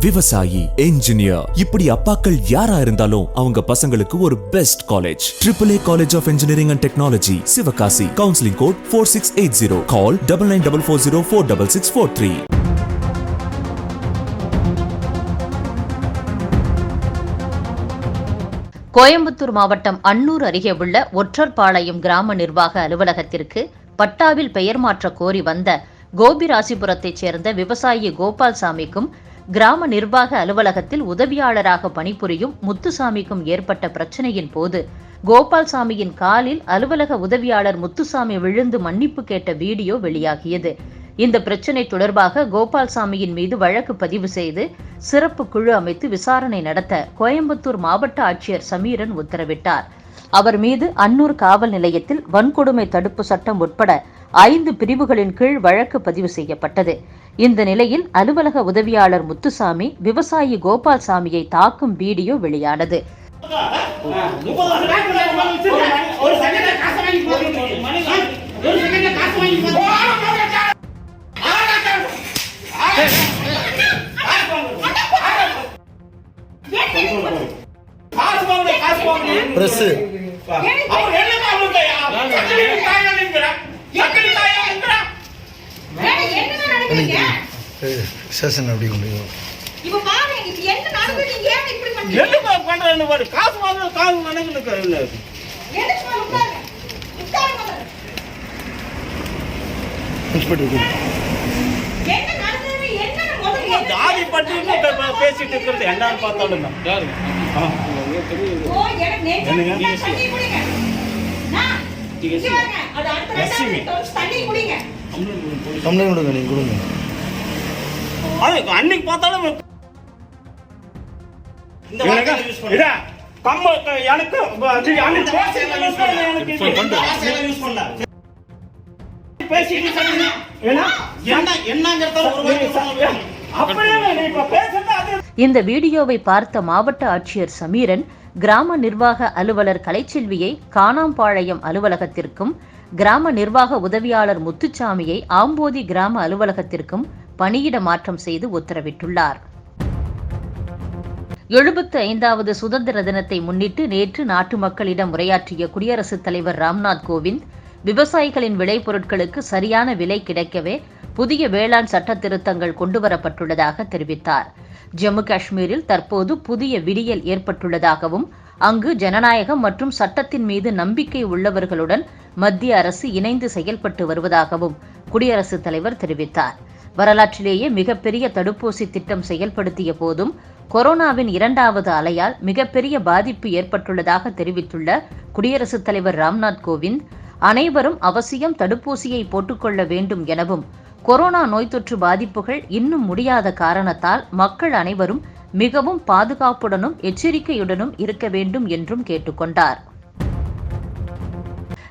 விவசாயி என்ஜினியர் இப்படி அப்பாக்கள் யாரா இருந்தாலும் அவங்க பசங்களுக்கு ஒரு best college triple A college of engineering and technology Sivakasi counselling code four six eight zero call double nine double four zero four double six four three Coimbatore மாவட்டம் அன்னூர் அருகே உள்ள ஒற்றர்பாளையம் கிராம நிர்வாக அலுவலகத்திற்கு பட்டாவில் பெயர் மாற்ற கோரி வந்த கோபிராசிபுரத்தைச் சேர்ந்த விவசாயி கோபால்சாமிக்கும் கிராம நிர்வாக அலுவலகத்தில் உதவியாளராக பணிபுரியும் முத்துசாமிக்கும் ஏற்பட்ட பிரச்சனையின் போது கோபால்சாமியின் காலில் அலுவலக உதவியாளர் முத்துசாமி விழுந்து மன்னிப்பு கேட்ட வீடியோ வெளியாகியது. இந்த பிரச்சனை தொடர்பாக கோபால்சாமியின் மீது வழக்கு பதிவு செய்து சிறப்பு குழு அமைத்து விசாரணை நடத்த கோயம்புத்தூர் மாவட்ட ஆட்சியர் சமீரன் உத்தரவிட்டார். அவர் மீது அன்னூர் காவல் நிலையத்தில் வன்கொடுமை தடுப்பு சட்டம் உட்பட ஐந்து பிரிவுகளின் கீழ் வழக்கு பதிவு செய்யப்பட்டது. இந்த நிலையில் அலுவலக உதவியாளர் முத்துசாமி விவசாயி கோபால்சாமியை தாக்கும் வீடியோ வெளியானது. ஸ்டேஷன் அப்படி கொண்டு என்ன பண்றேன்னு பாரு காசு வாங்க காசு இன்ஸ்பெக்டர் ஜாதி பற்றி பேசிட்டு இருக்கிறது என்னன்னு பார்த்தாலும் தான். யாரு கம்ப்ளைண்ட் கொடுங்க. நீங்கள் கொடுங்க அது அன்னைக்கு பார்த்தாலும் எனக்கு இந்த வீடியோவை பார்த்த மாவட்ட ஆட்சியர் சமீரன் கிராம நிர்வாக அலுவலர் கலைச்செல்வியை காணாம்பாளையம் அலுவலகத்திற்கும் கிராம நிர்வாக உதவியாளர் முத்துச்சாமியை ஆம்போதி கிராம அலுவலகத்திற்கும் பணியிட மாற்றம் செய்து உத்தரவிட்டுள்ளார். எழுபத்து ஐந்தாவது சுதந்திர தினத்தை முன்னிட்டு நேற்று நாட்டு மக்களிடம் உரையாற்றிய குடியரசுத் தலைவர் ராம்நாத் கோவிந்த் விவசாயிகளின் விளைபொருட்களுக்கு சரியான விலை கிடைக்கவே புதிய வேளாண் சட்ட திருத்தங்கள் கொண்டுவரப்பட்டுள்ளதாக தெரிவித்தார். ஜம்மு காஷ்மீரில் தற்போது புதிய விடியல் ஏற்பட்டுள்ளதாகவும் அங்கு ஜனநாயகம் மற்றும் சட்டத்தின் மீது நம்பிக்கை உள்ளவர்களுடன் மத்திய அரசு இணைந்து செயல்பட்டு வருவதாகவும் குடியரசுத் தலைவர் தெரிவித்தார். வரலாற்றிலேயே மிகப்பெரிய தடுப்பூசி திட்டம் செயல்படுத்திய போதும் கொரோனாவின் இரண்டாவது அலையால் மிகப்பெரிய பாதிப்பு ஏற்பட்டுள்ளதாக தெரிவித்துள்ள குடியரசுத் தலைவர் ராம்நாத் கோவிந்த் அனைவரும் அவசியம் தடுப்பூசியை போட்டுக்கொள்ள வேண்டும் எனவும் கொரோனா நோய் தொற்று பாதிப்புகள் இன்னும் முடியாத காரணத்தால் மக்கள் அனைவரும் மிகவும் பாதுகாப்புடனும் எச்சரிக்கையுடனும் இருக்க வேண்டும் என்றும் கேட்டுக்கொண்டார்.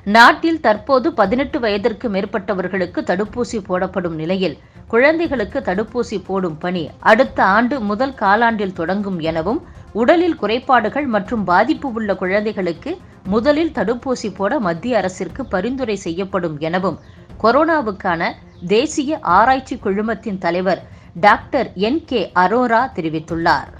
நாட்டில் தற்போது பதினெட்டு வயதிற்கு மேற்பட்டவர்களுக்கு தடுப்பூசி போடப்படும் நிலையில் குழந்தைகளுக்கு தடுப்பூசி போடும் பணி அடுத்த ஆண்டு முதல் காலாண்டில் தொடங்கும் எனவும் உடலில் குறைபாடுகள் மற்றும் பாதிப்பு உள்ள குழந்தைகளுக்கு முதலில் தடுப்பூசி போட மத்திய அரசிற்கு பரிந்துரை செய்யப்படும் எனவும் கொரோனாவுக்கான தேசிய ஆராய்ச்சி குழுமத்தின் தலைவர் டாக்டர் என் கே அரோரா தெரிவித்துள்ளார்.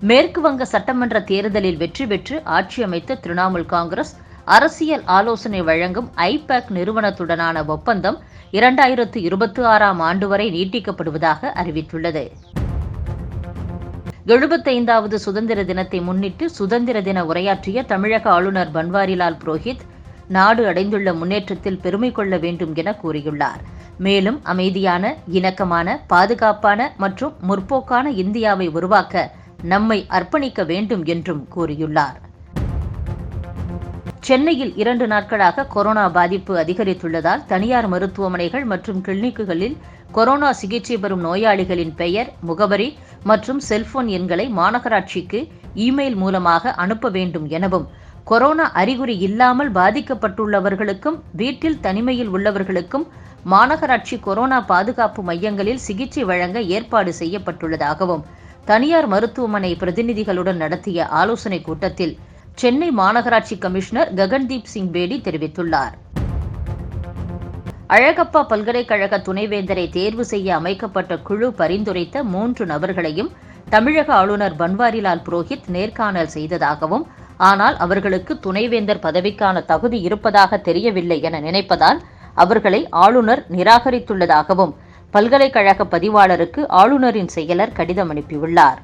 மேற்கு வங்க சட்டமன்ற தேர்தலில் வெற்றி பெற்று ஆட்சி அமைத்த திரிணாமுல் காங்கிரஸ் அரசியல் ஆலோசனை வழங்கும் ஐபேக் நிறுவனத்துடனான ஒப்பந்தம் இரண்டாயிரத்து இருபத்தி ஆறாம் ஆண்டு வரை நீட்டிக்கப்படுவதாக அறிவித்துள்ளது. எழுபத்தைந்தாவது சுதந்திர தினத்தை முன்னிட்டு சுதந்திர தின உரையாற்றிய தமிழக ஆளுநர் பன்வாரிலால் புரோஹித் நாடு அடைந்துள்ள முன்னேற்றத்தில் பெருமை கொள்ள வேண்டும் என கூறியுள்ளார். மேலும் அமைதியான இணக்கமான பாதுகாப்பான மற்றும் முற்போக்கான இந்தியாவை உருவாக்க நம்மை அர்ப்பணிக்க வேண்டும் என்றும் கூறியுள்ளார். சென்னையில் இரண்டு நாட்களாக கொரோனா பாதிப்பு அதிகரித்துள்ளதால் தனியார் மருத்துவமனைகள் மற்றும் கிளினிக்குகளில் கொரோனா சிகிச்சை பெறும் நோயாளிகளின் பெயர் முகவரி மற்றும் செல்போன் எண்களை மாநகராட்சிக்கு இமெயில் மூலமாக அனுப்ப வேண்டும் எனவும் கொரோனா அறிகுறி இல்லாமல் பாதிக்கப்பட்டுள்ளவர்களுக்கும் வீட்டில் தனிமையில் உள்ளவர்களுக்கும் மாநகராட்சி கொரோனா பாதுகாப்பு மையங்களில் சிகிச்சை வழங்க ஏற்பாடு செய்யப்பட்டுள்ளதாகவும் தனியார் மருத்துவமனை பிரதிநிதிகளுடன் நடத்திய ஆலோசனை கூட்டத்தில் சென்னை மாநகராட்சி கமிஷனர் ககன்தீப் சிங் பேடி தெரிவித்துள்ளார். அழகப்பா பல்கலைக்கழக துணைவேந்தரை தேர்வு செய்ய அமைக்கப்பட்ட குழு பரிந்துரைத்த மூன்று நபர்களையும் தமிழக ஆளுநர் பன்வாரிலால் புரோஹித் நேர்காணல் செய்ததாகவும் ஆனால் அவர்களுக்கு துணைவேந்தர் பதவிக்கான தகுதி இருப்பதாக தெரியவில்லை என நினைப்பதால் அவர்களை ஆளுநர் நிராகரித்துள்ளதாகவும் பல்கலைக்கழக பதிவாளருக்கு ஆளுநரின் செயலர் கடிதம் அனுப்பியுள்ளார்.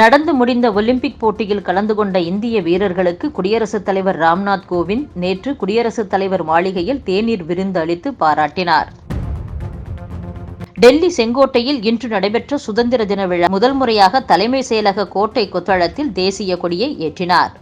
நடந்து முடிந்த ஒலிம்பிக் போட்டியில் கலந்து கொண்ட இந்திய வீரர்களுக்கு குடியரசுத் தலைவர் ராம்நாத் கோவிந்த் நேற்று குடியரசுத் தலைவர் மாளிகையில் தேநீர் விருந்து அளித்து பாராட்டினார். டெல்லி செங்கோட்டையில் இன்று நடைபெற்ற சுதந்திர தின விழா முதல் முறையாக தலைமை செயலக கோட்டை கொத்தளத்தில் தேசிய கொடியை ஏற்றினார்.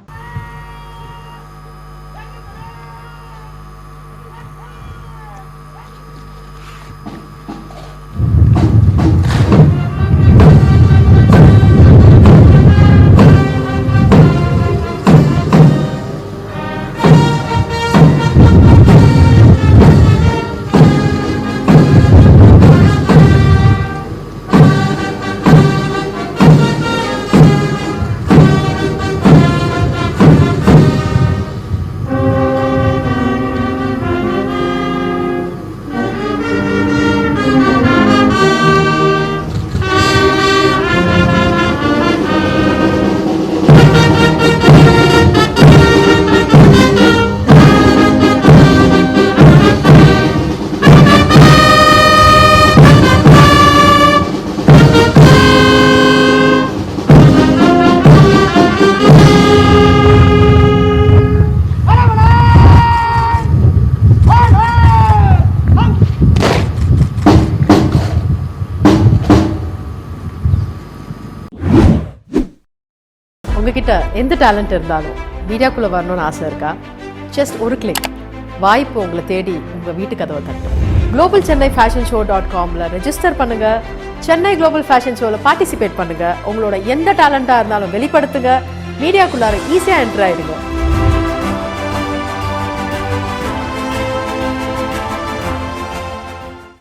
உங்ககிட்ட எந்த டேலண்ட் இருந்தாலும் மீடியாக்குள்ளே வரணும்னு ஆசை இருக்கா? ஜஸ்ட் ஒரு கிளிக் வாய்ப்பு உங்களை தேடி உங்கள் வீட்டு கதவை தட்டும். Global Chennai fashion show dot காமில் ரெஜிஸ்டர் பண்ணுங்கள் சென்னை குளோபல் ஃபேஷன் ஷோவில் பார்ட்டிசிபேட் பண்ணுங்கள் உங்களோட எந்த டேலண்ட்டாக இருந்தாலும் வெளிப்படுத்துங்க. மீடியாக்குள்ளார ஈஸியாக என்டர்